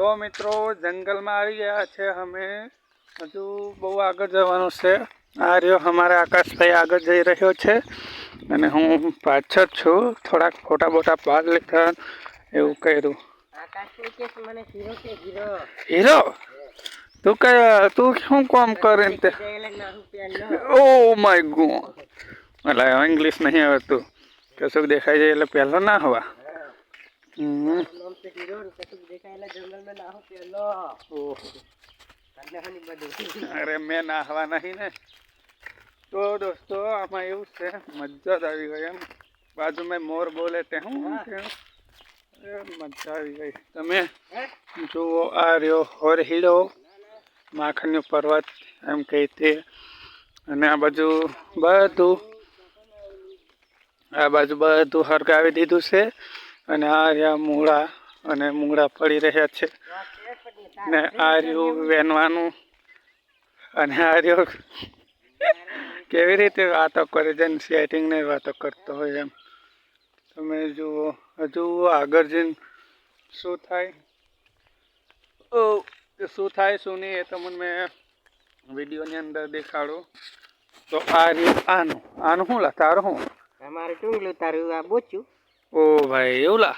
તો મિત્રો જંગલમાં આવી ગયા છે અમે. હજુ બહુ આગળ જવાનું છે. આ રહ્યો અમારા આકાશભાઈ આગળ જઈ રહ્યો છે. અને હું પાછળ છું. થોડાક ફોટા બોટા પાડ લીધા એવું કર્યું. હીરો તું કયા તું શું કામ કરે તે? ઓ માય ગુ એટલે ઇંગ્લિશ નહીં આવતું કશું દેખાય જાય એટલે પહેલો ના હવા. હમ. નામ છે હીરો ને કશું દેખાય એટલે જંગલમાં નાહુ પહેલો ઓહો તને હની બધું અરે મેં નાહવા નહીં ને તો દોસ્તો આમાં એવું છે મજા જ આવી ગઈ એમ બાજુમાં મોર બોલે તે હું કે એ મજા આવી ગઈ તમે જુઓ આ રહ્યો હોર હીરો માખણનો પર્વત એમ કહી તે અને આ બાજુ બધું આ બાજુ બધું હરગાવી દીધું છે અને આ રહ્યા મૂળા અને મૂળા પડી રહ્યા છે. ને આ રહ્યું વેનવાનું અને આ રહ્યો કેવી રીતે વાતો કરે છે સેટિંગને વાતો કરતો હોય એમ. તમે જુઓ હજુ આગળ જઈને શું થાય? ઓ શું થાય શું નહીં એ તમને મેં વિડીયોની અંદર દેખાડું. તો આ રહ્યું આનું આનું શું લા તારું શું? અમારે ટુંગલું તારું આ બોચ્યું. ઓ ભાઈ એવું લા?